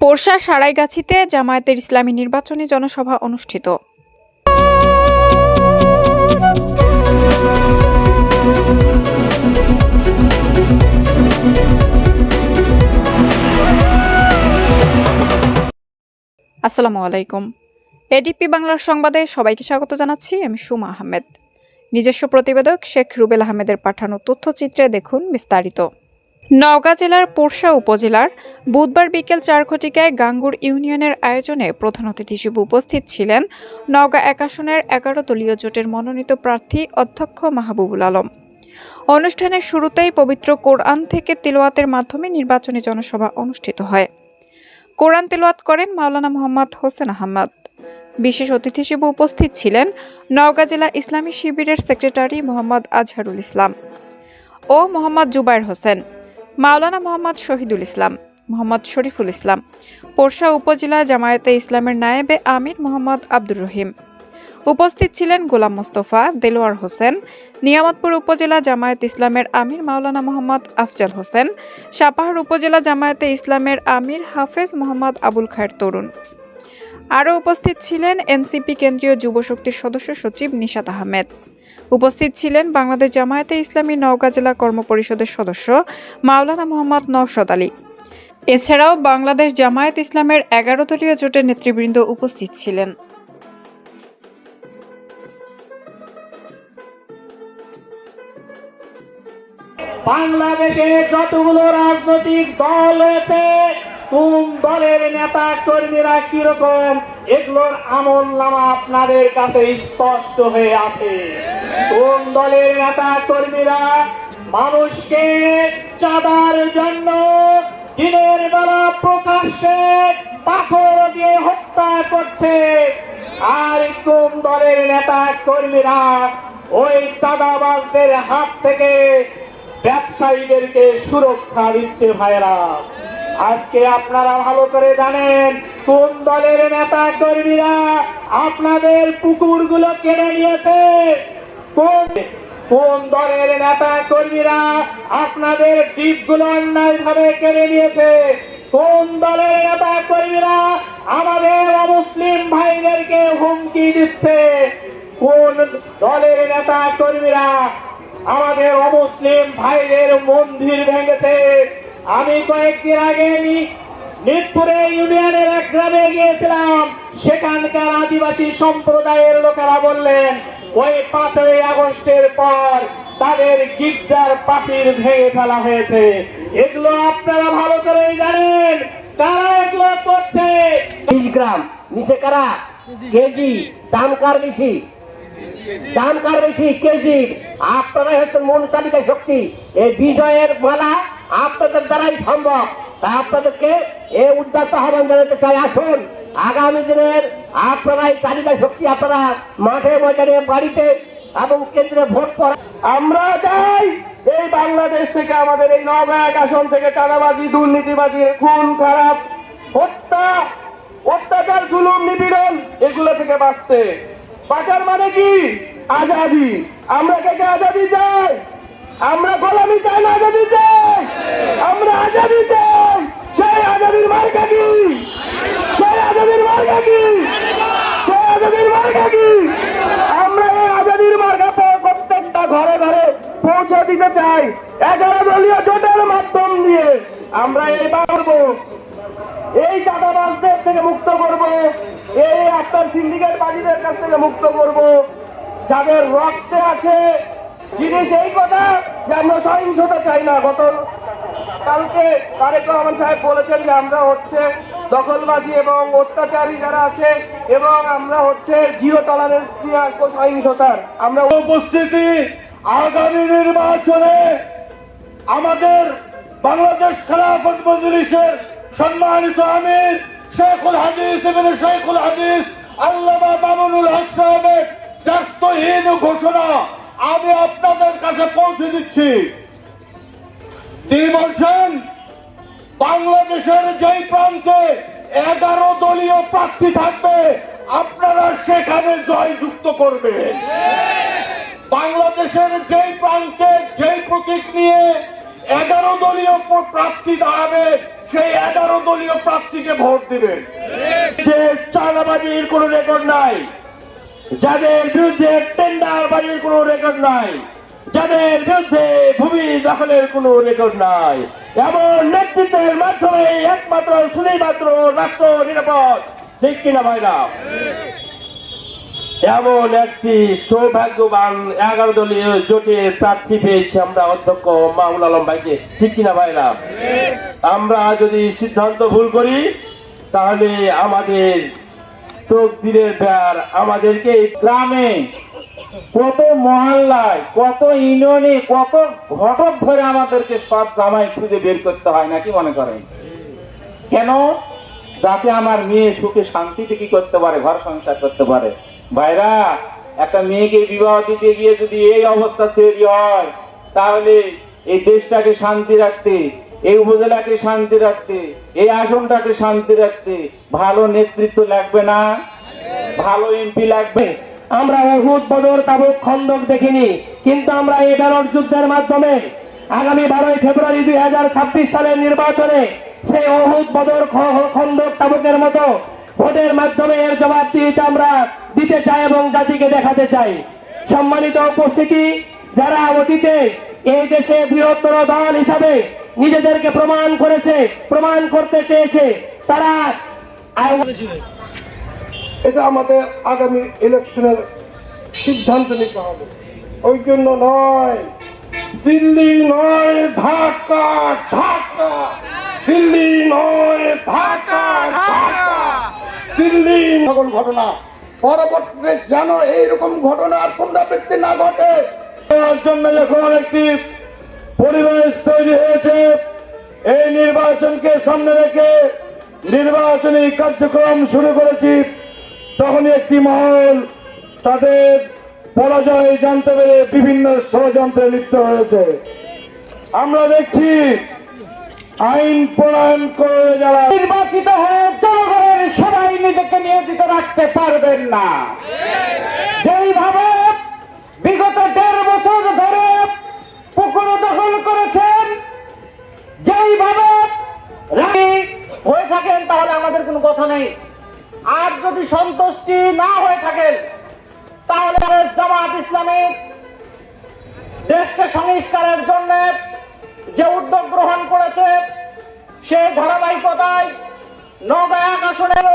পোরশা সারাইগাছিতে জামায়াতের ইসলামী নির্বাচনী জনসভা অনুষ্ঠিত। আসসালামু আলাইকুম। এডিপি বাংলার সংবাদে সবাইকে স্বাগত জানাচ্ছি, আমি সুমা আহমেদ। নিজস্ব প্রতিবেদক শেখ রুবেল আহমেদের পাঠানো তথ্যচিত্রে দেখুন বিস্তারিত। নওগাঁ জেলার পোরশা উপজেলার বুধবার বিকেল চার ঘটিকায় গাঙ্গুর ইউনিয়নের আয়োজনে প্রধান অতিথি হিসেবে উপস্থিত ছিলেন নওগাঁ এক আসনের এগারো দলীয় জোটের মনোনীত প্রার্থী অধ্যক্ষ মাহবুবুল আলম। অনুষ্ঠানের শুরুতেই পবিত্র কোরআন থেকে তিলওয়াতের মাধ্যমে নির্বাচনী জনসভা অনুষ্ঠিত হয়। কোরআন তেলাওয়াত করেন মাওলানা মোহাম্মদ হোসেন আহমদ। বিশেষ অতিথি হিসেবে উপস্থিত ছিলেন নওগাঁ জেলা ইসলামী শিবিরের সেক্রেটারি মোহাম্মদ আজহারুল ইসলাম ও মোহাম্মদ জুবাইর হোসেন। মাওলানা মোহাম্মদ শহীদুল ইসলাম, মোহাম্মদ শরীফুল ইসলাম, পোরশা উপজেলা জামায়াতে ইসলামের নায়েবে আমির মোহাম্মদ আব্দুর রহিম। উপস্থিত ছিলেন গোলাম মোস্তফা, দেলোয়ার হোসেন, নিয়ামতপুর উপজেলা জামায়াত ইসলামের আমির মাওলানা মোহাম্মদ আফজাল হোসেন, সাপাহার উপজেলা জামায়াতে ইসলামের আমির হাফেজ মোহাম্মদ আবুল খায়ের তরুণ। আরও উপস্থিত ছিলেন এনসিপি কেন্দ্রীয় যুব শক্তির সদস্য সচিব নিশাত আহমেদ। উপস্থিত ছিলেন বাংলাদেশ জামায়াতে ইসলামী নওগাঁ জেলা কর্মপরিষদের সদস্য মাওলানা মোহাম্মদ নওশদ আলী। এছাড়াও বাংলাদেশ জামায়াত ইসলামের এগারো দলীয় জোটের নেতৃবৃন্দ উপস্থিত ছিলেন। বাংলাদেশে যতগুলো রাজনৈতিক দল রয়েছে কোন দলের নেতা কর্মীরা কীরকম, এগুলোর আমল নামা আপনাদের কাছে স্পষ্ট হয়ে আছে। কোন দলের নেতা কর্মীরা মানুষকে চাঁদার জন্য দিনের বেলা প্রকাশ্যে পাথর দিয়ে হত্যা করছে, আর কোন দলের নেতা কর্মীরা ওই চাঁদাবাজদের হাত থেকে ব্যবসায়ীদেরকে সুরক্ষা দিচ্ছে ভাইরা আজকে আপনারা ভালো করে জানেন, কোন দলের নেতা কর্মীরা আপনাদের পুকুরগুলো কেড়ে নিয়েছে? কোন দলের নেতা কর্মীরা আপনাদের দ্বীপগুলো অন্যায় ভাবে কেড়ে নিয়েছে? কোন দলের নেতা কর্মীরা আমাদের অমুসলিম ভাইদেরকে হুমকি দিচ্ছে? কোন দলের নেতা কর্মীরা আমাদের অমুসলিম ভাইদের মন্দির ভেঙেছে? আমি কয়েকদিন আগে নি- নিতপুরে ইউনিয়নের এক গ্রামে গিয়েছিলাম। সেখানকার আদিবাসী সম্প্রদায়ের লোকেরা বললেন ওই পাঁচই আগস্টের পর তাদের গির্জার পাখির ভেঙে ফেলা হয়েছে। এগুলো আপনারা ভালো করেই জানেন। কারা এগুলো করছে? গ্রাম নিচে কারা? কেজি দাম কার বেশি? দাম কার বেশি, কেজি। আপনারাই হচ্ছে মন তালিকা শক্তি। এই বিজয়ের মালা আপনাদের দ্বারাই সম্ভব। তাই আপনাদেরকে এ উদ্যাত্ত আহ্বান জানাতে চাই। আসুন, আগামী দিনের আপনারাই তালিকা শক্তি, আপনারা মাঠে, ময়দানে, বাড়িতে এবং কেন্দ্রে ভোট পড়া আমরা চাই এই বাংলাদেশ থেকে আমাদের এই নবায়ক আসন থেকে চাঁদাবাজি, দুর্নীতিবাজি, খুন, খারাপ, হত্যা, অত্যাচার, জুলুম, নিপীড়ন, এগুলো থেকে বাঁচতে। বাঁচার মানে কি? আজাদি। আমরা কে কে আজাদি চাই? আমরা গোলামি চাই না আজাদি চাই? আমরা আজাদি চাই। সেই আজাদির মার্কা কি? সেই আজাদির মার্কা কি? সেই আজাদির মার্কা কি? আমরা এই আজাদির মার্কা প্রত্যেকটা ঘরে ঘরে পৌঁছে দিতে চাই। এগারো দলীয় জোটের মাধ্যম দিয়ে আমরা এই পারব এই চাঁদাবাজদের থেকে মুক্ত করব। এই একটা সিন্ডিকেট বাজিদের কাছ থেকে মুক্ত করব। যাদের রক্তে আছে জিনিস এই কথা যে আমরা সহিংসতা চাই না। গত কালকে তারেক রহমান সাহেব বলেছেন যে আমরা হচ্ছে দখলবাজি এবং অত্যাচারী যারা আছে, এবং আমরা হচ্ছে জিরো টলারেন্স নিয়ে আসব সহিংসতার। আমরা উপস্থিতি আগামী নির্বাচনে আমাদের বাংলাদেশ খেলাফত মজলিসের সম্মানিত আমির শেখুল হাদিস এবং শেখুল হাদিস আল্লামা মামুনুল হক সাহেবের দায়িত্বহীন ঘোষণা আমি আপনাদের কাছে পৌঁছে দিচ্ছি। তিনি বলছেন, বাংলাদেশের যেই প্রান্তে এগারো দলীয় প্রার্থী থাকবে, আপনারা সেখানে জয়যুক্ত করবে বাংলাদেশের যেই প্রান্তে যেই প্রতীক নিয়ে এগারো দলীয় প্রার্থী দাঁড়াবে, সেই এগারো দলীয় প্রার্থীকে ভোট দিবে। যে চাঁদাবাজির কোনো রেকর্ড নাই, যাদের বিরুদ্ধে টেন্ডার বাজির কোনো রেকর্ড নাই, যাদের বিরুদ্ধে ভূমি দখলের কোনো রেকর্ড নাই। এমন নেতৃত্বের মাধ্যমে একমাত্র, শুধুমাত্র রাষ্ট্র নিরাপদ। ঠিক কিনা ভাইরা? এমন একটি সৌভাগ্যবান এগারো দলীয় জোটে প্রার্থী পেয়েছি আমরা, অধ্যক্ষ মামুল আলম ভাইকে। ঠিক কিনা ভাইরা? আমরা যদি সিদ্ধান্ত ভুল করি, তাহলে আমাদের তকদিরের ব্যার আমাদেরকে গ্রামে কত মহল্লায়, কত ইউনিয়নে, কত ঘটক ধরে আমাদেরকে সব জামাই খুঁজে বের করতে হয় নাকি মনে করেন? কেন? যাতে আমার মেয়ে সুখে শান্তিতে কি করতে পারে, ঘর সংসার করতে পারে। ভাইরা, একটা মেয়েকে বিবাহ দিতে গিয়ে যদি এই অবস্থা তৈরি হয়, তাহলে এই দেশটাকে শান্তি রাখতে, এই উপজেলাকে শান্তি রাখতে, এই আসনটাকে শান্তি রাখতে ভালো নেতৃত্ব লাগবে না? ভালো এমপি লাগবে? আমরা অহুদ বদর তাবুক খন্দক দেখিনি, কিন্তু আমরা এগারোর যুদ্ধের মাধ্যমে আগামী বারোই ফেব্রুয়ারি দুই হাজার ছাব্বিশ সালের নির্বাচনে সেই অহুদ বদর খন্দক তাবুকের মতো ভোটের মাধ্যমে এর জবাব দিতে আমরা। দিতে চায় এবং জাতিকে দেখাতে চাই সম্মানিত উপস্থিতি যারা অতীতে এই দেশে বৃহত্তর দল হিসাবে নিজেদেরকে প্রমাণ করেছে প্রমাণ করতে চেয়েছে তারা আয়- এটা আমাদের আগামী ইলেকশনের সিদ্ধান্ত নিতে হবে। ওই জন্য নয় দিল্লি নয় ঢাকা ঢাকা। দিল্লি নয় ঢাকা ঢাকা। দিল্লি সকল ঘটনা পরবর্তীতে যেন এইরকম ঘটনার পুনরাবৃত্তি না ঘটে। জন্য যখন একটি পরিবেশ তৈরি হয়েছে। এই নির্বাচনকে সামনে রেখে নির্বাচনী কার্যক্রম শুরু করেছি। তখন একটি মহল তাদের পরাজয় জানতে পেরে বিভিন্ন ষড়যন্ত্রে লিপ্ত হয়েছে। আমরা দেখছি আইন প্রণয়ন করে যারা নির্বাচিত হয়ে জনগণের সবাই নিজেকে নিয়োজিত রাখতে পারবেন না। যেইভাবে বিগত দেড় বছর ধরে পুকুর দখল করেছেন, যেইভাবে হয়ে থাকেন, তাহলে আমাদের কোনো কথা নেই। আর যদি সন্তুষ্টি না হয়ে থাকেন, তাহলে জামাত ইসলামী দেশকে সংস্কারের জন্য যে উদ্যোগ গ্রহণ করেছে, সে ধারাবাহিকতায় নগা আসনের